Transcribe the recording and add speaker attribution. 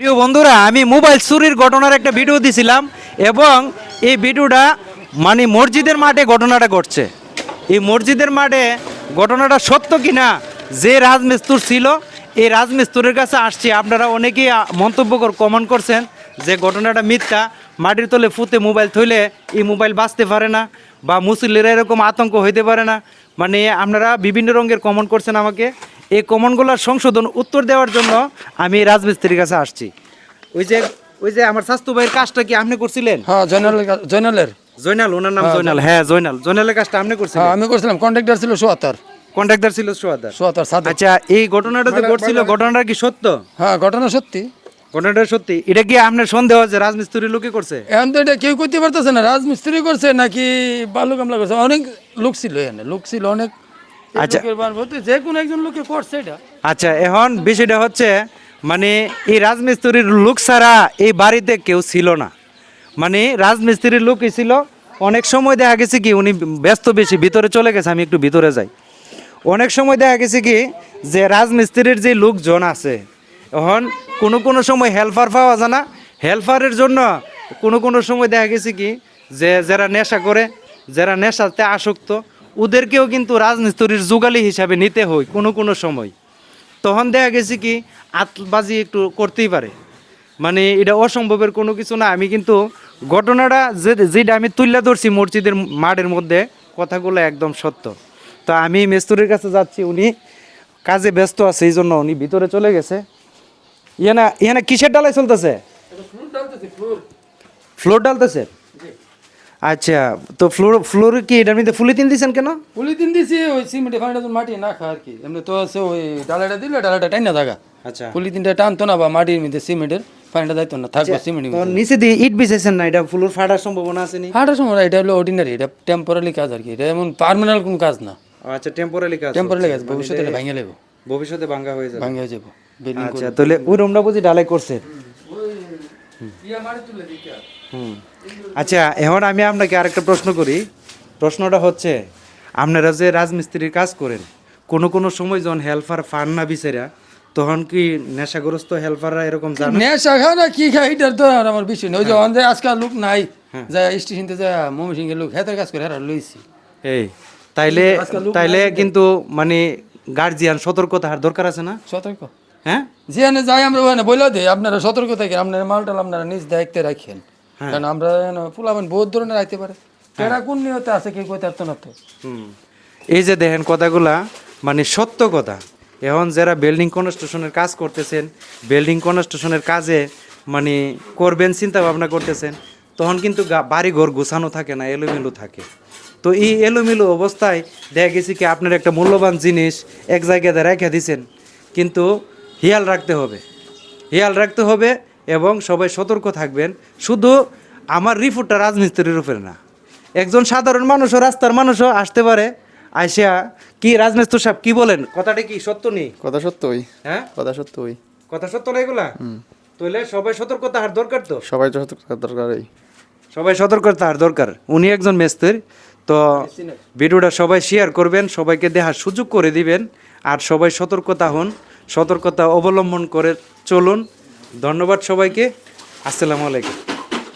Speaker 1: প্রিয় বন্ধুরা, আমি মোবাইল চুরির ঘটনার একটা ভিডিও দিছিলাম এবং এই ভিডিওটা মানে মসজিদের মাঠে ঘটনাটা ঘটছে। এই মসজিদের মাঠে ঘটনাটা সত্য কিনা, যে রাজমিস্তুর ছিল, এই রাজমিস্তুরের কাছে আসছি। আপনারা অনেকেই মন্তব্য কর কমেন্ট করছেন যে ঘটনাটা মিথ্যা, মাটির তলে ফুতে মোবাইল থইলে এই মোবাইল বাঁচতে পারে না বা মুসলিরা এরকম আতঙ্ক হইতে পারে না। মানে আপনারা বিভিন্ন রঙের কমেন্ট করছেন আমাকে। এই কমনগুলোর সংশোধন উত্তর দেওয়ার জন্য আমি রাজমিস্ত্রির কাছে আসছি। ওই যে ওই যে আমার স্বাস্থ্য ভাইয়ের কাজটা কি আপনি করছিলেন?
Speaker 2: হ্যাঁ জয়নালের কাজ- জয়নালের।
Speaker 1: জয়নাল ওনার নাম জয়নাল। হ্যাঁ জয়নাল। জয়নালের কাজটা আপনি করছিলেন?
Speaker 2: হ্যাঁ আমি করছিলাম। কন্ট্রাক্টর ছিল সোয়াত্তর
Speaker 1: কন্ট্রাক্টর ছিল সোয়াদার
Speaker 2: সোয়াত্তর সাত
Speaker 1: আচ্ছা এই ঘটনাটা যে ঘটছিল ঘটনাটা কি সত্য?
Speaker 2: হ্যাঁ ঘটনা সত্যি।
Speaker 1: ঘটনাটা সত্যি। এটা কি আপনার সন্দেহ যে রাজমিস্ত্রি লোকে করছে?
Speaker 2: এখন তো এটা কেউ করতে পারতেছে না। রাজমিস্ত্রি করছে নাকি বালু কামলা করছে? অনেক লোক ছিল এখানে। লোক ছিল অনেক।
Speaker 1: আচ্ছা।
Speaker 2: লোকের বার ভর্তি, যে কোনো একজন লোকে করছে এটা।
Speaker 1: আচ্ছা এখন বিষয়টা হচ্ছে মানে এই রাজমিস্ত্রির লোক ছাড়া এই বাড়িতে কেউ ছিল না। মানে রাজমিস্ত্রির লোকই ছিল। অনেক সময় দেখা গেছে কি উনি ব্যস্ত বেশি ভিতরে চলে গেছে আমি একটু ভিতরে যাই। অনেক সময় দেখা গেছে কি যে রাজমিস্ত্রির যে লোকজন আছে এখন কোনো কোনো সময় হেল্পার পাওয়া যায় না। হেল্পারের জন্য কোনো কোনো সময় দেখা গেছে কি যে যারা নেশা করে যারা নেশাতে আসক্ত ওদেরকেও কিন্তু রাজমিস্ত্রির যুগালি হিসাবে নিতে হয় কোনো কোনো সময়। তখন দেখা গেছে কি আতবাজি একটু করতেই পারে। মানে এটা অসম্ভবের কোনো কিছু না। আমি কিন্তু ঘটনাটা যে যেটা আমি তুলে ধরছি মসজিদের মাঠের মধ্যে কথাগুলো একদম সত্য। তো আমি মেস্তুরির কাছে যাচ্ছি উনি কাজে ব্যস্ত আছে এই জন্য উনি ভিতরে চলে গেছে। ইয়ানা ইয়ানা কিসের ডালাই চলতেছে? ফ্লোর ডালতেছে? আচ্ছা তো ফ্লোর ফ্লোর কি এটার মধ্যে ফুলি তিন দিয়েছেন কেন?
Speaker 2: পুলি দিন দিছি ওই সিমেন্টে তো মাটি না খা আর কি এমনি তো আছে ওই ডালাটা দিলে ডালাটা টাইনা থাকা
Speaker 1: আচ্ছা।
Speaker 2: পুলি তিনটা টানতো না বা মাটির মধ্যে সিমেন্টের পানিটা যাইতো না থাকব সিমেন্টের
Speaker 1: তো নিচে দিয়ে ইট বিছাইছেন না এটা ফ্লোর ফাটার সম্ভাবনা আছে নি?
Speaker 2: হাঁটার সময় এটা হলো অর্ডিনারি এটা টেম্পোরারি কাজ আর কি এটা এমন পার্মানেন্ট কোনো কাজ না।
Speaker 1: আচ্ছা টেম্পোরারি কাজ
Speaker 2: টেম্পোরারি কাজ ভবিষ্যতে এটা ভাঙে লেবো
Speaker 1: ভবিষ্যতে ভাঙ্গা হয়ে যাবে।
Speaker 2: ভাঙে হয়ে যাব
Speaker 1: আচ্ছা তাহলে ওই রুমটা বুঝি ডালাই করছে? আচ্ছা এখন আমি আপনাকে আরেকটা প্রশ্ন করি। প্রশ্নটা হচ্ছে আপনারা যে রাজমিস্ত্রির কাজ করেন কোনো কোনো সময় যখন হেল্পার ফান না বিচারা তখন কি নেশাগ্রস্ত হেল্পাররা এরকম জানে?
Speaker 2: নেশা খাও না কি খাই এটার তো আমার বিষয় নেই। ওই যে অন্ধে আজকাল লোক নাই যা স্টেশনতে যা মমি সিংহের লোক হেতার কাজ করে হেরা লইছি।
Speaker 1: এই তাইলে তাইলে কিন্তু মানে গার্জিয়ান সতর্ক থাকার দরকার আছে না?
Speaker 2: সতর্ক।
Speaker 1: হ্যাঁ?
Speaker 2: যেখানে যাই আমরা ওখানে বলে দিই আপনারা সতর্ক থাকেন আপনারা মালটাল আপনারা নিজ দায়িত্বে রাখেন। কারণ আমরা ফুলাবেন বহুত ধরনের রাখতে পারে। কেডা কোন নিয়তে আছে কি কইতে পারতো না তো?
Speaker 1: এই যে দেখেন কথাগুলা মানে সত্য কথা। এখন যারা বিল্ডিং কনস্ট্রাকশনের কাজ করতেছেন বিল্ডিং কনস্ট্রাকশনের কাজে মানে করবেন চিন্তা ভাবনা করতেছেন তখন কিন্তু বাড়ি ঘর গোছানো থাকে না এলোমেলো থাকে। তো এই এলোমেলো অবস্থায় দেখা গেছে কি আপনার একটা মূল্যবান জিনিস এক জায়গাতে রেখে দিছেন। কিন্তু হিয়াল রাখতে হবে। হিয়াল রাখতে হবে এবং সবাই সতর্ক থাকবেন। শুধু আমার রিপোর্টটা রাজমিস্ত্রির উপরে না। একজন সাধারণ মানুষও রাস্তার মানুষও আসতে পারে। আইসা কি রাজমিস্ত্রি সাহেব কি বলেন? কথাটা কি সত্য নেই
Speaker 3: কথা সত্যই
Speaker 1: হ্যাঁ?
Speaker 3: কথা সত্যই
Speaker 1: কথা সত্য না এগুলা? তাহলে সবাই সতর্ক থাকার দরকার তো?
Speaker 3: সবাই তো সতর্ক দরকারই
Speaker 1: সবাই সতর্ক থাকার দরকার। উনি একজন মেস্ত্রি তো ভিডিওটা সবাই শেয়ার করবেন সবাইকে দেখার সুযোগ করে দিবেন। আর সবাই সতর্কতা হন। সতর্কতা অবলম্বন করে চলুন। ধন্যবাদ সবাইকে। আসসালামু আলাইকুম।